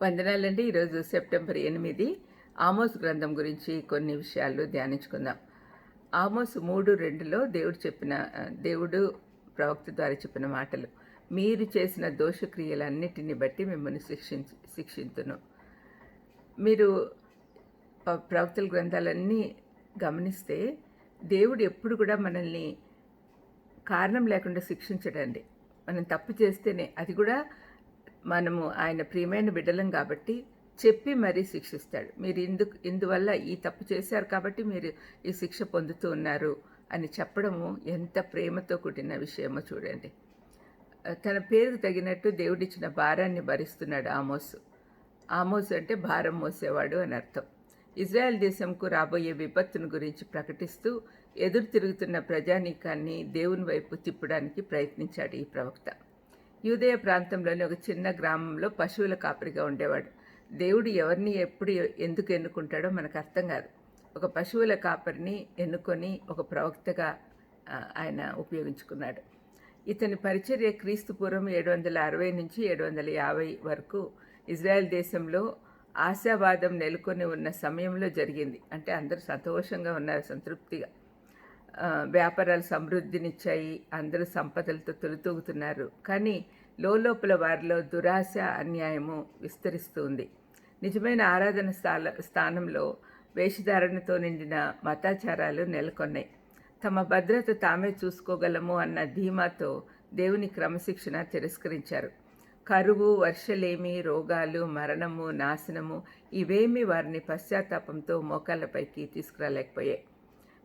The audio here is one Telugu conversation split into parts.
వందనాలండి. ఈరోజు సెప్టెంబర్ ఎనిమిది. ఆమోస్ గ్రంథం గురించి కొన్ని విషయాలు ధ్యానించుకుందాం. ఆమోస్ మూడు రెండులో దేవుడు చెప్పిన దేవుడు ప్రవక్త ద్వారా చెప్పిన మాటలు. మీరు చేసిన దోషక్రియలన్నిటిని బట్టి మిమ్మల్ని శిక్షించి శిక్షించును మీరు ప్రవక్తల గ్రంథాలన్నీ గమనిస్తే దేవుడు ఎప్పుడు కూడా మనల్ని కారణం లేకుండా శిక్షించడండి. మనం తప్పు చేస్తేనే అది కూడా మనము ఆయన ప్రియమైన బిడ్డలం కాబట్టి చెప్పి మరీ శిక్షిస్తాడు. మీరు ఇందుకు ఇందువల్ల ఈ తప్పు చేశారు కాబట్టి మీరు ఈ శిక్ష పొందుతూ ఉన్నారు అని చెప్పడము ఎంత ప్రేమతో కూడిన విషయమో చూడండి. తన పేరుకు తగినట్టు దేవుడిచ్చిన భారాన్ని భరిస్తున్నాడు ఆమోసు. ఆమోసు అంటే భారం మోసేవాడు అని అర్థం. ఇజ్రాయెల్ దేశంకు రాబోయే విపత్తును గురించి ప్రకటిస్తూ ఎదురు తిరుగుతున్న ప్రజానీకాన్ని దేవుని వైపు తిప్పడానికి ప్రయత్నించాడు ఈ ప్రవక్త. యూదయ ప్రాంతంలోని ఒక చిన్న గ్రామంలో పశువుల కాపరిగా ఉండేవాడు. దేవుడు ఎవరిని ఎప్పుడు ఎందుకు ఎన్నుకుంటాడో మనకు అర్థం కాదు. ఒక పశువుల కాపరిని ఎన్నుకొని ఒక ప్రవక్తగా ఆయన ఉపయోగించుకున్నాడు. ఇతని పరిచర్య క్రీస్తు పూర్వం ఏడు వందల అరవై నుంచి ఏడు వందల యాభై వరకు ఇజ్రాయెల్ దేశంలో ఆశావాదం నెలకొని ఉన్న సమయంలో జరిగింది. అంటే అందరూ సంతోషంగా ఉన్నారు సంతృప్తిగా. వ్యాపారాలు సమృద్ధినిచ్చాయి అందరూ సంపదలతో తొలితూగుతున్నారు. కానీ లోపల వారిలో దురాశ అన్యాయము విస్తరిస్తుంది. నిజమైన ఆరాధన స్థాల స్థానంలో వేషధారణతో నిండిన మతాచారాలు నెలకొన్నాయి. తమ భద్రత తామే చూసుకోగలము అన్న ధీమాతో దేవుని క్రమశిక్షణ తిరస్కరించారు. కరువు వర్షలేమి రోగాలు మరణము నాశనము ఇవేమీ వారిని పశ్చాత్తాపంతో మోకాళ్ళపైకి తీసుకురాలేకపోయాయి.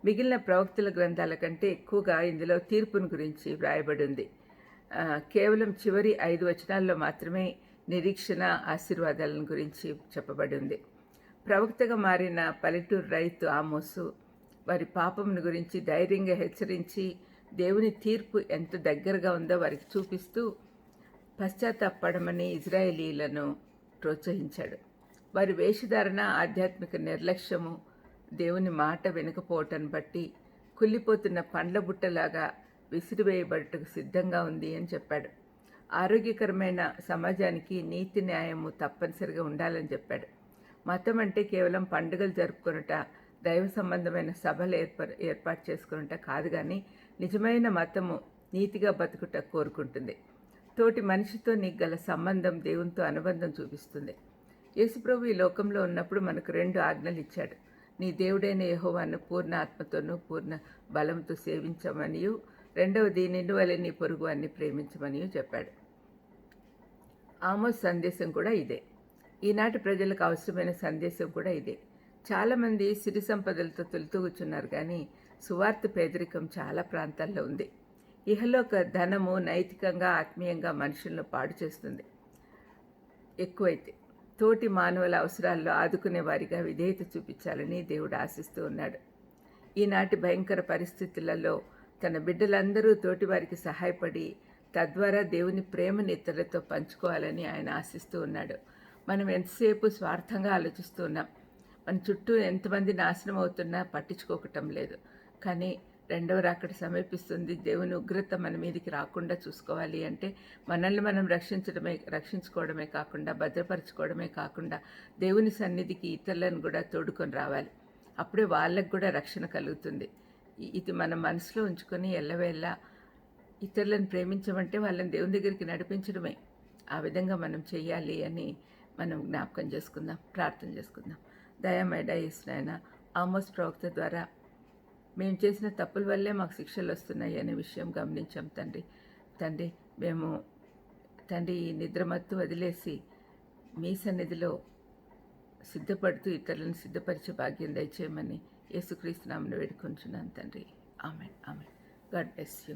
మిగిలిన ప్రవక్తుల గ్రంథాల కంటే ఎక్కువగా ఇందులో తీర్పును గురించి వ్రాయబడి ఉంది కేవలం చివరి ఐదు వచనాల్లో మాత్రమే నిరీక్షణ ఆశీర్వాదాలను గురించి చెప్పబడి ఉంది ప్రవక్తగా మారిన పల్లెటూరు రైతు ఆమోసు వారి పాపంను గురించి ధైర్యంగా హెచ్చరించి దేవుని తీర్పు ఎంత దగ్గరగా ఉందో వారికి చూపిస్తూ పశ్చాత్తాపడమని ఇజ్రాయేలీలను ప్రోత్సహించాడు. వారి వేషధారణ ఆధ్యాత్మిక నిర్లక్ష్యము దేవుని మాట వినకపోవటం బట్టి కుళ్ళిపోతున్న పండ్ల బుట్టలాగా విసిరివేయబడటకు సిద్ధంగా ఉంది అని చెప్పాడు. ఆరోగ్యకరమైన సమాజానికి నీతి న్యాయము తప్పనిసరిగా ఉండాలని చెప్పాడు. మతం అంటే కేవలం పండుగలు జరుపుకున్నట దైవ సంబంధమైన సభలు ఏర్ప ఏర్పాటు చేసుకున్నట కాదు కానీ నిజమైన మతము నీతిగా బతుకుట కోరుకుంటుంది. తోటి మనిషితో నీకు గల సంబంధం దేవునితో అనుబంధం చూపిస్తుంది. యేసుప్రభు ఈ లోకంలో ఉన్నప్పుడు మనకు రెండు ఆజ్ఞలు ఇచ్చాడు. నీ దేవుడైన యహోవాను పూర్ణ ఆత్మతోనూ పూర్ణ బలంతో సేవించమనియు. రెండవది నిన్ను వలె నీ పొరుగు అన్ని ప్రేమించమనియు చెప్పాడు. ఆమోస్ సందేశం కూడా ఇదే. ఈనాటి ప్రజలకు అవసరమైన సందేశం కూడా ఇదే. చాలామంది సిరి సంపదలతో తొలితూగుచున్నారు కానీ సువార్త పేదరికం చాలా ప్రాంతాల్లో ఉంది. ఇహలోక ధనము నైతికంగా ఆత్మీయంగా మనుషులను పాడు చేస్తుంది. ఎక్కువైతే తోటి మానవుల అవసరాల్లో ఆదుకునే వారిగా విధేయత చూపించాలని దేవుడు ఆశిస్తూ ఉన్నాడు. ఈనాటి భయంకర పరిస్థితులలో తన బిడ్డలందరూ తోటివారికి సహాయపడి తద్వారా దేవుని ప్రేమని ఇతరులతో పంచుకోవాలని ఆయన ఆశిస్తూ ఉన్నాడు. మనం ఎంతసేపు స్వార్థంగా ఆలోచిస్తూ ఉన్నాం. మన చుట్టూ ఎంతమంది నాశనం అవుతున్నా పట్టించుకోకటం లేదు. కానీ రెండవ రాకడ సమీపిస్తుంది దేవుని ఉగ్రత మన మీదకి రాకుండా చూసుకోవాలి అంటే మనల్ని మనం రక్షించడమే రక్షించుకోవడమే కాకుండా భద్రపరచుకోవడమే కాకుండా దేవుని సన్నిధికి ఇతరులను కూడా తోడుకొని రావాలి. అప్పుడే వాళ్ళకు కూడా రక్షణ కలుగుతుంది. ఇది మన మనసులో ఉంచుకొని ఎల్లవేళ్ళ ఇతరులను ప్రేమించమంటే వాళ్ళని దేవుని దగ్గరికి నడిపించడమే. ఆ విధంగా మనం చేయాలి అని మనం జ్ఞాపకం చేసుకుందాం ప్రార్థన చేసుకుందాం. దయామేడ ఇస్తున్నాయన ఆమోస్ ప్రవక్త ద్వారా మేము చేసిన తప్పుల వల్లే మాకు శిక్షలు వస్తున్నాయి అనే విషయం గమనించాం తండ్రి. తండ్రి మేము తండ్రి ఈ నిద్రమత్తు వదిలేసి మీ సన్నిధిలో సిద్ధపడుతూ ఇతరులను సిద్ధపరిచే భాగ్యం దయచేయమని యేసుక్రీస్తునామను వేడుకుంటున్నాను తండ్రి. ఆమె ఆమె గాడ్ బ్లెస్ యూ.